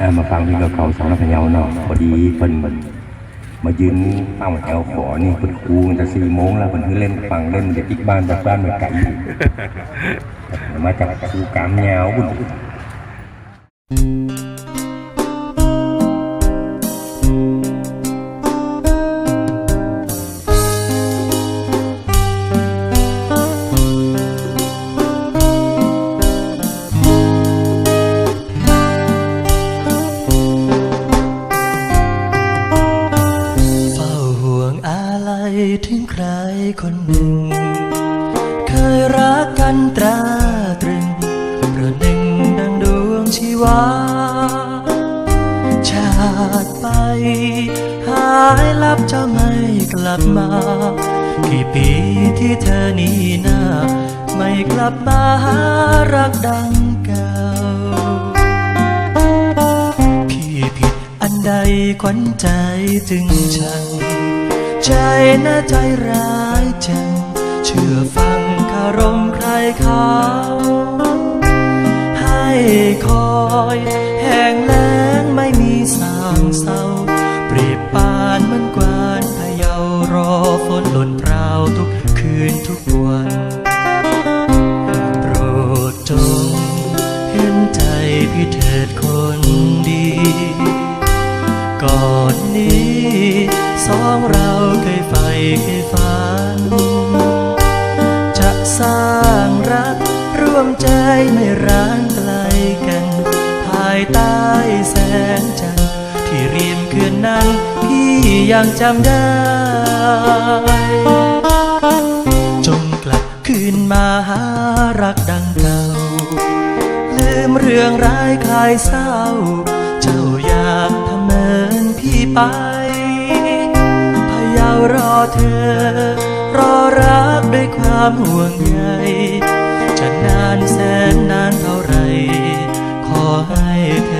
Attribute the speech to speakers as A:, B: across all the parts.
A: อ่ามาฟังเพลงเก่าๆสำหรับพะเยาเนาะพอดีเพิ่นมายืนเป้าแถวขอนี่เพิ่นครูมันจะสี่โมงแล้วเพิ่นเพิ่งเล่นฟังเล่นเด็กอีกบ้านจากบ้านเหมือนกันมาจากครูกามยาวบุญ
B: งอะไรถึงใครคนหนึ่ง เคยรักกันตราตรึงประหนึ่งดังดวงชีวา ชาติไป หายลับจะไม่กลับมา กี่ปีที่เธอนี่นาไม่กลับมาหารักดังเก่าพี่ผิดอันใดขวัญใจจึงชัง ใจน่าใจร้ายจัง เชื่อฟังคารมใครเขา ให้คอยแห้งแล้งไม่มีสางเศร้า เปรียบปานเหมือนกวานพะเยารอฝนหล่นพราวทุกคืนทุกวันโปรดจงเห็นใจพี่เถิดคนดี ก่อนนี้สองเรา เคยใฝ่เคยฝัน จะสร้างรักร่วมใจไม่ร้างไกลกัน ภายใต้แสงจันทร์ที่เรียมเขื่อนนั้นพี่ยังจำได้ จงกลับคืนมาหารักดังเก่า ลืมเรื่องร้ายคลายเศร้า เจ้าอยากทำเมินพี่ไป พะเยารอเธอ รอรักด้วยความห่วงใยจะนานแสนนานเท่าไร ขอให้เธอ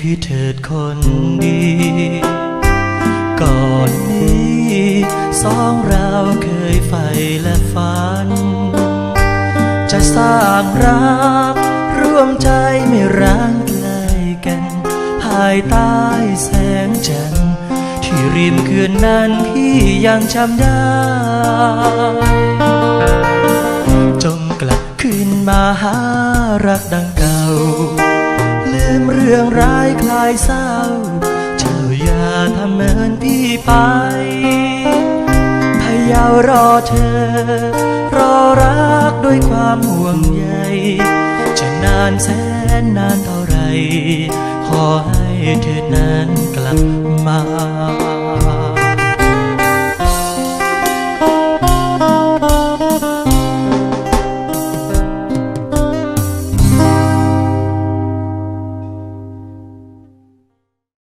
B: พี่เถิดคนดี ก่อนนี้สองเราเคยใฝ่และฝัน จะสร้างรักร่วมใจไม่ร้างไกลกัน ภายใต้แสงจันทร์ที่ริมเขื่อนนั้นพี่ยังจำได้ จงกลับคืนมาหารักดังเก่า มเรื่องร้ายคลายเศร้า เจ้าอย่าทำเหมือนพี่ไปพยารอเธอ รอรักด้วยความห่วงใย จะนานแสนนานเท่าไร ขอให้เธอนั้นกลับมา